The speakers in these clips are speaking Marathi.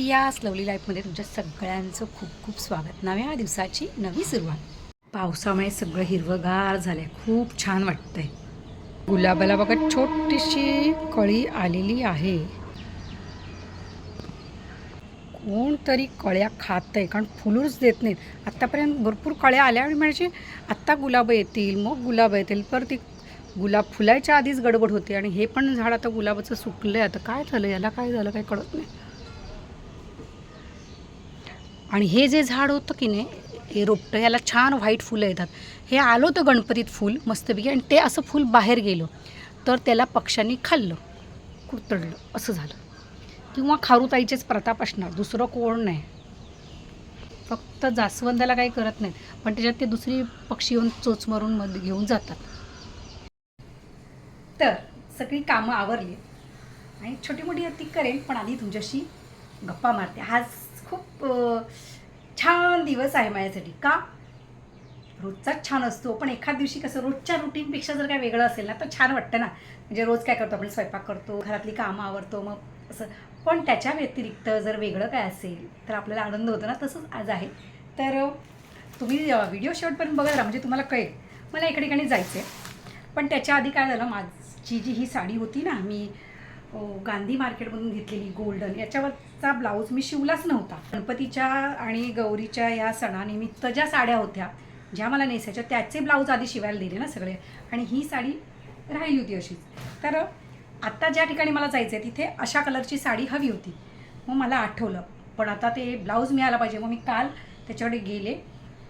या स्लवली लाईफमध्ये तुमच्या सगळ्यांचं खूप खूप स्वागत. नव्या दिवसाची नवी सुरुवात. पावसामुळे सगळं हिरवंगार झालंय. खूप छान वाटतंय. गुलाबाला बघा छोटीशी कळी आलेली आहे. कोणतरी कळ्या खात आहे कारण फुलूच देत नाहीत. आत्तापर्यंत भरपूर कळ्या आल्या आणि म्हणजे आत्ता गुलाब येतील मग गुलाब येतील. पर ती गुलाब फुलायच्या आधीच गडबड होते आणि हे पण झाड आता गुलाबाचं सुकलं आहे आता काय झालं? याला काय झालं? काय कळत नाही. आणि हे जे झाड होतं की नाही हे रोपटं याला छान व्हाईट फुलं येतात. हे आलं होतं गणपतीत फूल मस्तपैकी आणि ते असं फूल बाहेर गेलं तर त्याला पक्ष्यांनी खाल्लं कुरतडलं असं झालं. किंवा खारुताईचेच प्रताप असणार दुसरं कोण नाही. फक्त जास्वंदाला काही करत नाहीत पण त्याच्यात ते दुसरी पक्षी येऊन चोच मारून मध्ये घेऊन जातात. तर सगळी कामं आवरली. आणि छोटी मोठी ती करेन पण आधी तुमच्याशी गप्पा मारते. आज खूप छान दिवस आहे माझ्यासाठी. का? रोजचाच छान असतो. पण एखाद दिवशी कसं रोजच्या रुटीनपेक्षा जर काय वेगळं असेल ना तर छान वाटतं ना. म्हणजे रोज काय करतो आपण? स्वयंपाक करतो घरातली कामं आवरतो मग असं. पण त्याच्या व्यतिरिक्त जर वेगळं काय असेल तर आपल्याला आनंद होतो ना तसंच आज आहे. तर तुम्ही व्हिडिओ शेवटपर्यंत बघा राहा म्हणजे तुम्हाला कळेल. मला एका ठिकाणी जायचं आहे पण त्याच्या आधी काय झालं माझी जी ही साडी होती ना मी गांधी मार्केटमधून घेतलेली गोल्डन याच्यावरचा ब्लाऊज मी शिवलाच नव्हता. गणपतीच्या आणि गौरीच्या या सणानिमित्त ज्या साड्या होत्या ज्या मला नेसायच्या त्याचे ब्लाऊज आधी शिवायला दिले ना सगळे. आणि ही साडी राहिली होती अशीच. तर आत्ता ज्या ठिकाणी मला जायचं आहे तिथे अशा कलरची साडी हवी होती. मग मला आठवलं. पण आता ते ब्लाऊज मिळाला पाहिजे. मग मी काल त्याच्याकडे गेले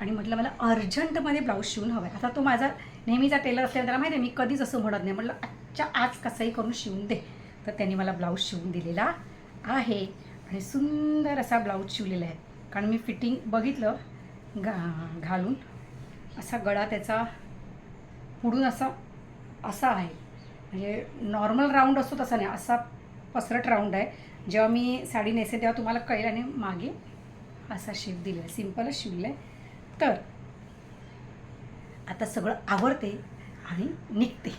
आणि म्हटलं मला अर्जंटमध्ये ब्लाऊज शिवून हवा आहे आता तो माझा नेहमीचा टेलर असल्याने त्याला माहिती आहे मी कधीच असं म्हणत नाही. म्हटलं आजच्या आज कसंही करून शिवून दे. तर त्यांनी मला ब्लाऊज शिवून दिलेला आहे. आणि सुंदर असा ब्लाऊज शिवलेला आहे. कारण मी फिटिंग बघितलं घा घालून असा गळा त्याचा पुढून असा असा आहे. म्हणजे नॉर्मल राऊंड असतो तसा नाही असा पसरट राऊंड आहे. जेव्हा मी साडी नेसे तेव्हा तुम्हाला कळेल आणि मागे असा शेप दिलेला आहे. सिम्पलच शिवलं आहे. तर आता सगळं आवडते आणि निघते.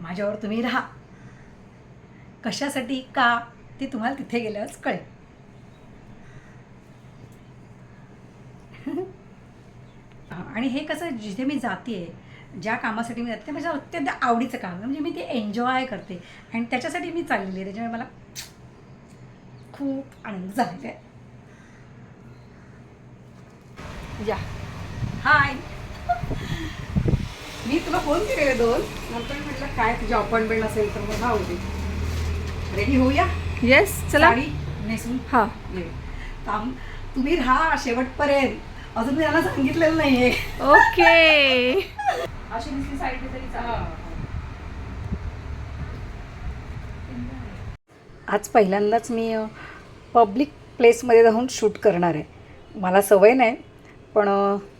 माझ्यावर तुम्ही राहा. कशासाठी का ते तुम्हाला तिथे गेल्यावरच कळेल. आणि हे कसं जिथे मी जाते ज्या कामासाठी मी जाते ते माझ्या अत्यंत आवडीचं काम आहे. म्हणजे मी ते एन्जॉय करते. आणि त्याच्यासाठी मी चाललेली आहे. त्याच्यामुळे मला खूप आनंद झालेला आहे. या. हाय मी तुला फोन केलेले दोन. नंतर म्हटलं काय तुझी अपॉइंटमेंट असेल तर मग राहू दे. रेडी होऊया? येस चला. साडी नेसून हा. थांब तुम्ही राहा शेवटपर्यंत. अजून मी त्यांना सांगितलेलं नाहीये. ओके अशी दिसली साईड तरी आज पहिल्यांदाच मी पब्लिक प्लेसमध्ये जाऊन शूट करणार आहे. मला सवय नाही पण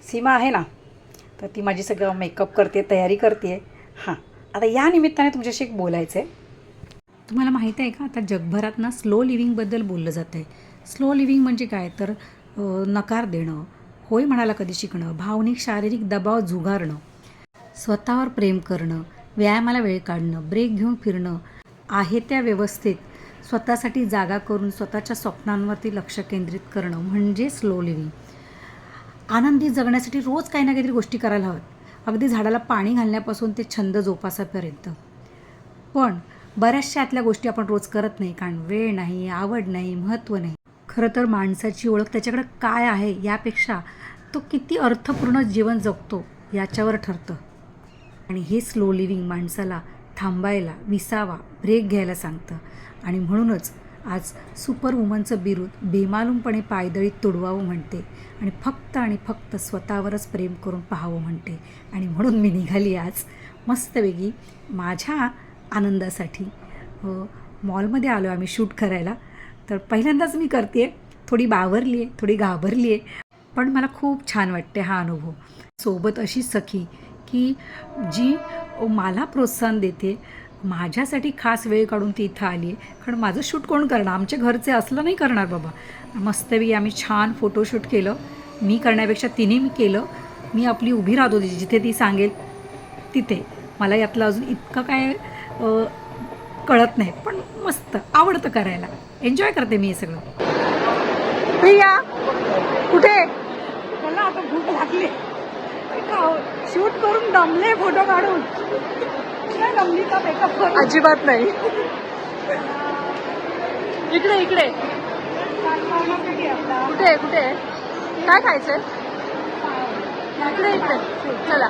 सीमा आहे ना तर ती माझी सगळं मेकअप करते तयारी करते. हां. आता या निमित्ताने तुमच्याशी एक बोलायचं आहे तुम्हाला माहीत आहे का? आता जगभरात ना स्लो लिव्हिंगबद्दल बोललं जातं आहे स्लो लिव्हिंग म्हणजे काय? तर नकार देणं होय म्हणाला कधी शिकणं भावनिक शारीरिक दबाव झुगारणं स्वतःवर प्रेम करणं व्यायामाला वेळ काढणं ब्रेक घेऊन फिरणं आहे त्या व्यवस्थेत स्वतःसाठी जागा करून स्वतःच्या स्वप्नांवरती लक्ष केंद्रित करणं म्हणजे स्लो लिव्हिंग आनंदी जगण्यासाठी रोज काही ना काहीतरी गोष्टी करायला हव्यात. अगदी झाडाला पाणी घालण्यापासून ते छंद जोपासापर्यंत. पण बऱ्याचशा आतल्या गोष्टी आपण रोज करत नाही. कारण वेळ नाही आवड नाही महत्त्व नाही. खरं तर माणसाची ओळख त्याच्याकडे काय आहे यापेक्षा तो किती अर्थपूर्ण जीवन जगतो याच्यावर ठरतं. आणि हे स्लो लिव्हिंग माणसाला थांबायला विसावा ब्रेक घ्यायला सांगतं. आणि म्हणूनच आज सुपर वुमनचं बिरूद बेमालूमपणे पायदळीत तुडवावं म्हणते. आणि फक्त आणि फक्त स्वतःवरच प्रेम करून पाहावं म्हणते. आणि म्हणून मी निघाली आज. मस्तपैकी माझ्या आनंदासाठी. हो, मॉलमध्ये आलो आम्ही शूट करायला. तर पहिल्यांदाच मी करते थोडी बावरली आहे थोडी घाबरली आहे पण मला खूप छान वाटते हा अनुभव. सोबत अशी सखी की जी मला प्रोत्साहन देते. माझ्यासाठी खास वेळ काढून ती इथं आली आहे कारण माझं शूट कोण करणार? आमच्या घरचे असलं नाही करणार बाबा. मस्तपैकी आम्ही छान फोटोशूट केलं. मी करण्यापेक्षा तिने मी केलं. मी आपली उभी राहत होती जिथे ती सांगेल तिथे. मला यातलं अजून इतकं काय कळत नाही पण मस्त आवडतं करायला. एन्जॉय करते मी हे सगळं. प्रिया कुठे? मला आता भूक लागली. शूट करून दमले फोटो काढून. दमली का मेकअप करून? अजिबात नाही. इकडे इकडे. कुठे कुठे? काय खायचंय? इकडे इकडे. चला.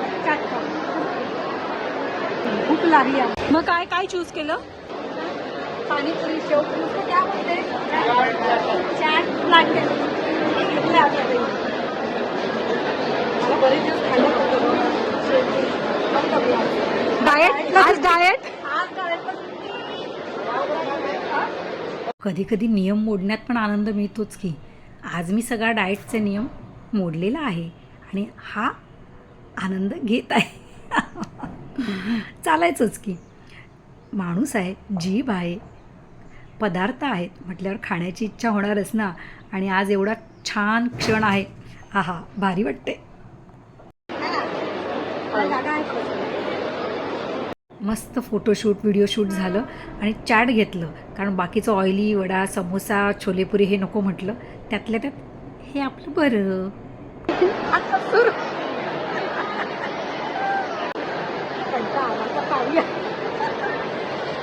भूक लागली आहे. मग काय काय चूज केलं? पाणीपुरी शेव. त्यामध्ये चाट लागले. डाएट आज डाएट आज करायचं. कधी कधी नियम मोडण्यात पण आनंद मिळतोच की. आज मी सगळा डाएटचे नियम मोडलेला आहे आणि हा आनंद घेत आहे. चालायचंच की. माणूस आहे जीभ आहे पदार्थ आहेत म्हटल्यावर खाण्याची इच्छा होणारच ना? आणि आज एवढा छान क्षण आहे. आहा भारी वाटते. मस्त फोटोशूट व्हिडिओ शूट झालं आणि चॅट घेतलं. कारण बाकीचं ऑइली वडा समोसा छोलेपुरी हे नको म्हटलं. त्यातल्या त्यात हे आपलं बरं.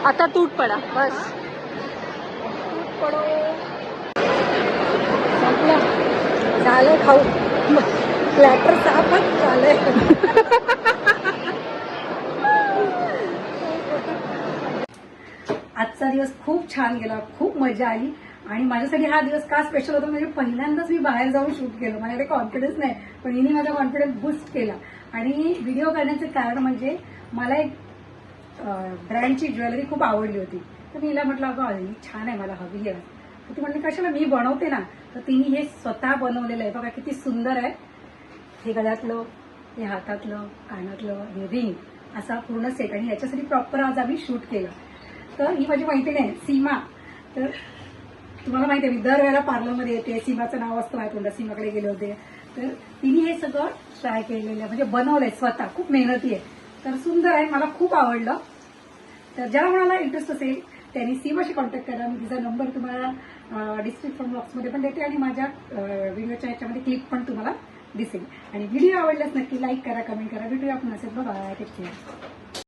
आता तूट पडा बस. संपलं. झालं खाऊ. प्लॅटर साफच झालंय. आजचा दिवस खूप छान गेला खूप मजा आली. आणि माझ्यासाठी हा दिवस का स्पेशल होता म्हणजे पहिल्यांदाच मी बाहेर जाऊन शूट केलं. माझ्याकडे कॉन्फिडन्स नाही पण हिने माझा कॉन्फिडन्स बूस्ट केला. आणि व्हिडिओ करण्याचे कारण म्हणजे मला एक ब्रँडची ज्वेलरी खूप आवडली होती. तर मी हिला म्हटलं अगं ही छान आहे मला हवी आहे. तर ती म्हणली कशाला? मी बनवते ना. तर तिने हे स्वतः बनवलेलं आहे. बघा किती सुंदर आहे. हे गळ्यातलं हे हातातलं कानातलं हे रिंग असा पूर्ण सेट आणि याच्यासाठी प्रॉपर आज आम्ही शूट केलं. तर ही माझी मैत्रीण आहे सीमा. तर तुम्हाला माहिती आहे मी दरवेळेला पार्लरमध्ये येते. सीमाचं नाव असतं माझ्या तोंडात सीमाकडे गेले होते. तर तिने हे सगळं ट्राय केलेलं आहे. म्हणजे बनवलंय स्वतः. खूप मेहनती आहे. तर सुंदर आहे. मला खूप आवडलं. तर ज्याला कोणाला इंटरेस्ट असेल त्यांनी सीमाशी कॉन्टॅक्ट करा. मी तिचा नंबर तुम्हाला डिस्क्रिप्शन बॉक्समध्ये पण देते आणि माझ्या व्हिडिओच्या याच्यामध्ये क्लिक पण तुम्हाला दिसेल. आणि व्हिडिओ आवडल्यास नक्की लाईक करा कमेंट करा. भेटूया आपण असेल बघा टेक केअर